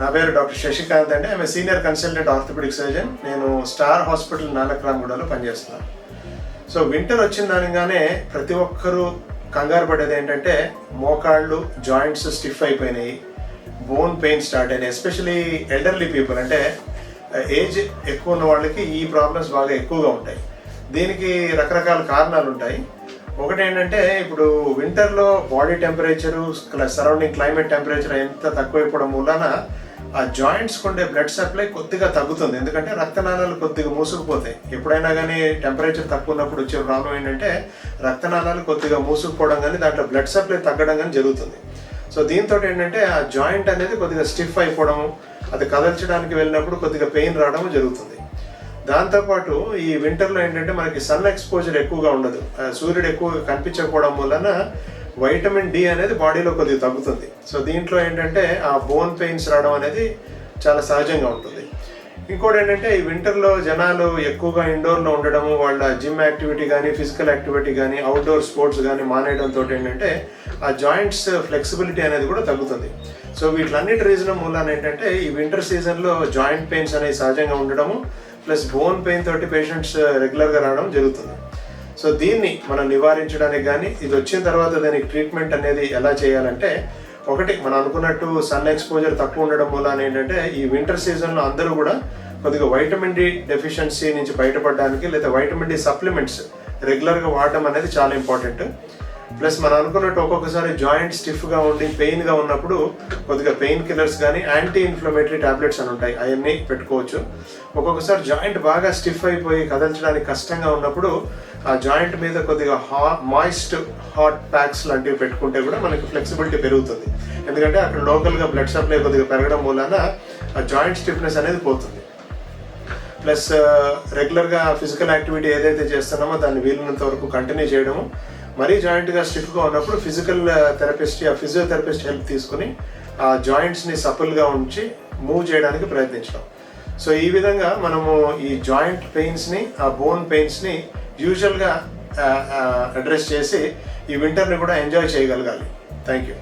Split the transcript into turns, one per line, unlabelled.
నా పేరు డాక్టర్ శశికాంత్ అండి. ఆమె సీనియర్ కన్సల్టెంట్ ఆర్థోపెడిక్ సర్జన్ నేను స్టార్ హాస్పిటల్ నానక్రామ్గూడలో పనిచేస్తున్నాను. సో వింటర్ వచ్చిన దానిగానే ప్రతి ఒక్కరూ కంగారు పడేది ఏంటంటే మోకాళ్ళు జాయింట్స్ స్టిఫ్ అయిపోయినాయి బోన్ పెయిన్ స్టార్ట్ అయినాయి ఎస్పెషలీ ఎల్డర్లీ పీపుల్. అంటే ఏజ్ ఎక్కువ ఉన్న వాళ్ళకి ఈ ప్రాబ్లమ్స్ బాగా ఎక్కువగా ఉంటాయి. దీనికి రకరకాల కారణాలు ఉంటాయి. ఒకటి ఏంటంటే ఇప్పుడు వింటర్లో body temperature surrounding climate temperature ఎంత తక్కువైపోవడం వలన ఆ జాయింట్స్ ఉండే బ్లడ్ సప్లై కొద్దిగా తగ్గుతుంది. ఎందుకంటే రక్తనాళాలు కొద్దిగా మూసుకుపోతాయి. ఎప్పుడైనా కానీ టెంపరేచర్ తక్కువ ఉన్నప్పుడు వచ్చే ప్రాబ్లం ఏంటంటే రక్తనాళాలు కొద్దిగా మూసుకుపోవడం కానీ దాంట్లో బ్లడ్ సప్లై తగ్గడం కానీ జరుగుతుంది. సో దీంతో ఏంటంటే ఆ జాయింట్ అనేది కొద్దిగా స్టిఫ్ అయిపోవడం అది కదల్చడానికి వెళ్ళినప్పుడు కొద్దిగా పెయిన్ రావడం జరుగుతుంది. దాంతోపాటు ఈ వింటర్లో ఏంటంటే మనకి సన్ ఎక్స్పోజర్ ఎక్కువగా ఉండదు. ఆ సూర్యుడు ఎక్కువగా కనిపించకపోవడం వలన వైటమిన్ డి అనేది బాడీలో కొద్దిగా తగ్గుతుంది. సో దీంట్లో ఏంటంటే ఆ బోన్ పెయిన్స్ రావడం అనేది చాలా సహజంగా ఉంటుంది. ఇంకోటి ఏంటంటే ఈ వింటర్లో జనాలు ఎక్కువగా ఇండోర్లో ఉండడము వాళ్ళ జిమ్ యాక్టివిటీ కానీ ఫిజికల్ యాక్టివిటీ కానీ అవుట్డోర్ స్పోర్ట్స్ కానీ మానేయడంతో ఏంటంటే ఆ జాయింట్స్ ఫ్లెక్సిబిలిటీ అనేది కూడా తగ్గుతుంది. సో వీటిలన్నిటి రీజన్ మూలాన ఏంటంటే ఈ వింటర్ సీజన్లో జాయింట్ పెయిన్స్ అనేవి సహజంగా ఉండడము ప్లస్ బోన్ పెయిన్ తోటి పేషెంట్స్ రెగ్యులర్గా రావడం జరుగుతుంది. సో దీన్ని మనం నివారించడానికి కానీ ఇది వచ్చిన తర్వాత దానికి ట్రీట్మెంట్ అనేది ఎలా చేయాలంటే ఒకటి మనం అనుకున్నట్టు సన్ ఎక్స్పోజర్ తక్కువ ఉండడం వల్ల ఏంటంటే ఈ వింటర్ సీజన్లో అందరూ కూడా కొద్దిగా వైటమిన్ డి డెఫిషియన్సీ నుంచి బయటపడడానికి లేదా వైటమిన్ డి సప్లిమెంట్స్ రెగ్యులర్గా వాడడం అనేది చాలా ఇంపార్టెంట్ ప్లస్ మనం అనుకున్నట్టు ఒక్కొక్కసారి జాయింట్ స్టిఫ్గా ఉండి పెయిన్గా ఉన్నప్పుడు కొద్దిగా పెయిన్ కిల్లర్స్ కానీ యాంటీ ఇన్ఫ్లమేటరీ టాబ్లెట్స్ అని ఉంటాయి అవన్నీ పెట్టుకోవచ్చు. ఒక్కొక్కసారి జాయింట్ బాగా స్టిఫ్ అయిపోయి కదల్చడానికి కష్టంగా ఉన్నప్పుడు ఆ జాయింట్ మీద కొద్దిగా హా మాయిస్ట్ హాట్ ప్యాక్స్ లాంటివి పెట్టుకుంటే కూడా మనకి ఫ్లెక్సిబిలిటీ పెరుగుతుంది. ఎందుకంటే అక్కడ లోకల్గా బ్లడ్ సప్లై కొద్దిగా పెరగడం మూలన ఆ జాయింట్ స్టిఫ్నెస్ అనేది పోతుంది. ప్లస్ రెగ్యులర్గా ఫిజికల్ యాక్టివిటీ ఏదైతే చేస్తున్నామో దాన్ని వీలైనంత వరకు కంటిన్యూ చేయడము. మరీ జాయింట్గా స్టిఫ్గా ఉన్నప్పుడు ఫిజికల్ uh, థెరపిస్ట్ ఆ ఫిజియోథెరపిస్ట్ హెల్ప్ తీసుకుని ఆ జాయింట్స్ని సపుల్గా ఉంచి మూవ్ చేయడానికి ప్రయత్నించడం. సో ఈ విధంగా మనము ఈ జాయింట్ పెయిన్స్ని ఆ బోన్ పెయిన్స్ని యూజువల్గా అడ్రస్ చేసి ఈ వింటర్ని కూడా ఎంజాయ్ చేయగలగాలి. Thank you